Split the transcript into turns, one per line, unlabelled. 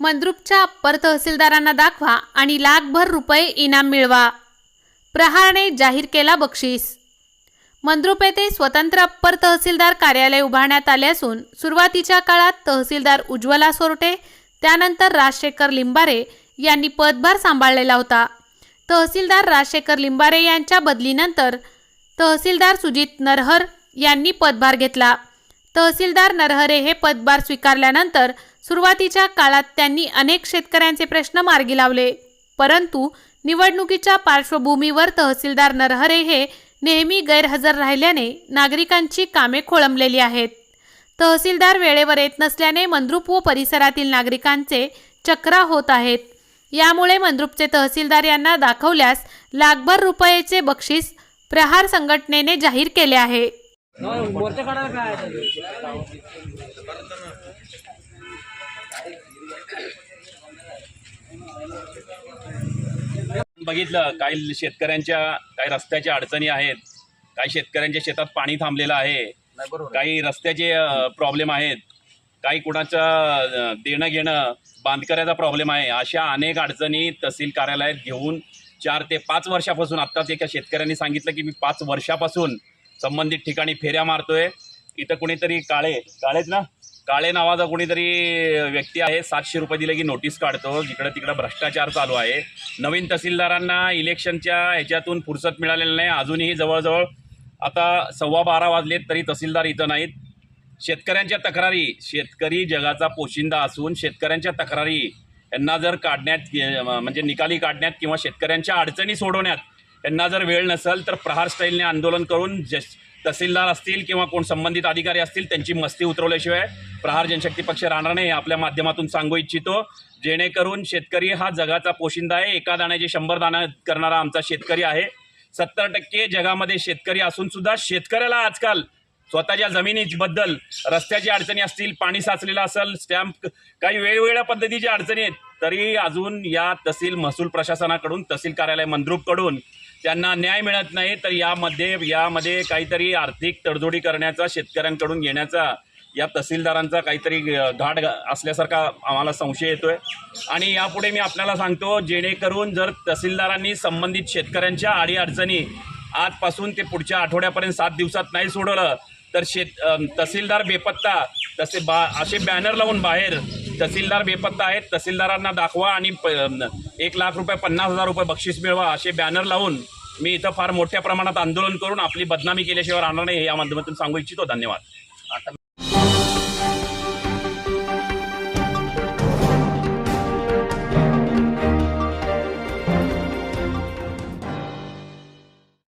मंद्रुपच्या upper तहसीलदारांना दाखवा आणि लाखभर रुपये इनाम मिळवा. प्रहारने जाहीर केला बक्षीस. मंद्रुप येथे स्वतंत्र अप्पर तहसीलदार कार्यालय उभारण्यात आले असून सुरुवातीच्या काळात तहसीलदार उज्ज्वला सोरटे त्यानंतर राजशेखर लिंबारे यांनी पदभार सांभाळलेला होता. तहसीलदार राजशेखर लिंबारे यांच्या बदलीनंतर तहसीलदार सुजित नरहर यांनी पदभार घेतला. तहसीलदार नरहरे हे पदभार स्वीकारल्यानंतर सुरुवातीच्या काळात त्यांनी अनेक शेतकऱ्यांचे प्रश्न मार्गी लावले. परंतु निवडणुकीच्या पार्श्वभूमीवर तहसीलदार नरहरे हे नेहमी गैरहजर राहिल्याने नागरिकांची कामे खोळंबलेली आहेत. तहसीलदार वेळेवर येत नसल्याने मंद्रुप व परिसरातील नागरिकांचे चक्रा होत आहेत. यामुळे मंद्रुपचे तहसीलदार यांना दाखवल्यास लाखभर रुपयेचे बक्षीस प्रहार संघटनेने जाहीर केले आहे.
बघितलं काही शेतकऱ्यांच्या काही रस्त्याच्या अडचणी आहेत काही शेतकऱ्यांच्या शेतात पाणी थांबलेलं आहे काही रस्त्याचे प्रॉब्लेम आहेत काही कुणाचं देणं घेणं बांधकऱ्याचा प्रॉब्लेम आहे अशा अनेक अडचणी तहसील कार्यालयात घेऊन चार ते पाच वर्षापासून आत्ताच एका शेतकऱ्यांनी सांगितलं की मी पाच वर्षापासून संबंधित ठिकाणी फेऱ्या मारतोय इथं कुणीतरी काळे काळेच ना? काळे नावाचा कुणीतरी व्यक्ती आहे सातशे रुपये दिले की नोटीस काढतो. जिकडं तिकडं भ्रष्टाचार चालू आहे. नवीन तहसीलदारांना इलेक्शनच्या ह्याच्यातून फुरसत मिळालेली नाही. अजूनही जवळजवळ आता सव्वा बारा वाजलेत तरी तहसीलदार इथं नाहीत. शेतकऱ्यांच्या तक्रारी शेतकरी जगाचा पोशिंदा असून शेतकऱ्यांच्या तक्रारी यांना जर काढण्यात म्हणजे निकाली काढण्यात किंवा शेतकऱ्यांच्या अडचणी सोडवण्यात त्यांना जर वेळ नसेल तर प्रहार स्टाईलने आंदोलन करून जे तहसीलदार असतील किंवा कोण संबंधित अधिकारी असतील त्यांची मस्ती उतरवल्याशिवाय प्रहार जनशक्ती पक्ष राहणार नाही हे आपल्या माध्यमातून सांगू इच्छितो. जेणेकरून शेतकरी हा जगाचा पोशिंदा आहे. एका दाण्याचे शंभर दाणा करणारा आमचा शेतकरी आहे. सत्तर टक्के जगामध्ये शेतकरी असून सुद्धा शेतकऱ्याला आजकाल स्वतःच्या जमिनीबद्दल रस्त्याची अडचणी असतील पाणी साचलेलं असेल स्टॅम्प काही वेगवेगळ्या पद्धतीच्या अडचणी आहेत तरी अजून या तहसील महसूल प्रशासनाकडून तहसील कार्यालय मंद्रुपकडून त्यांना न्याय मिळत नाही तर यामध्ये यामध्ये काहीतरी आर्थिक तडजोडी करण्याचा शेतकऱ्यांकडून घेण्याचा या तहसीलदारांचा काहीतरी घाट असल्यासारखा आम्हाला संशय येतोय. आणि यापुढे मी आपल्याला सांगतो जेणेकरून जर तहसीलदारांनी संबंधित शेतकऱ्यांच्या अडीअडचणी आजपासून ते पुढच्या आठवड्यापर्यंत सात दिवसात नाही सोडवलं तर शेत तहसीलदार बेपत्ता तसे बा असे बॅनर लावून बाहेर तहसीलदार बेपत्ता आहेत तहसीलदारांना दाखवा आणि प एक लाख रुपये पन्नास हजार रुपये बक्षीस मिळवा असे बॅनर लावून मी इथं फार मोठ्या प्रमाणात आंदोलन करून आपली बदनामी केल्याशिवाय राहणार नाही हे या माध्यमातून सांगू इच्छितो. धन्यवाद.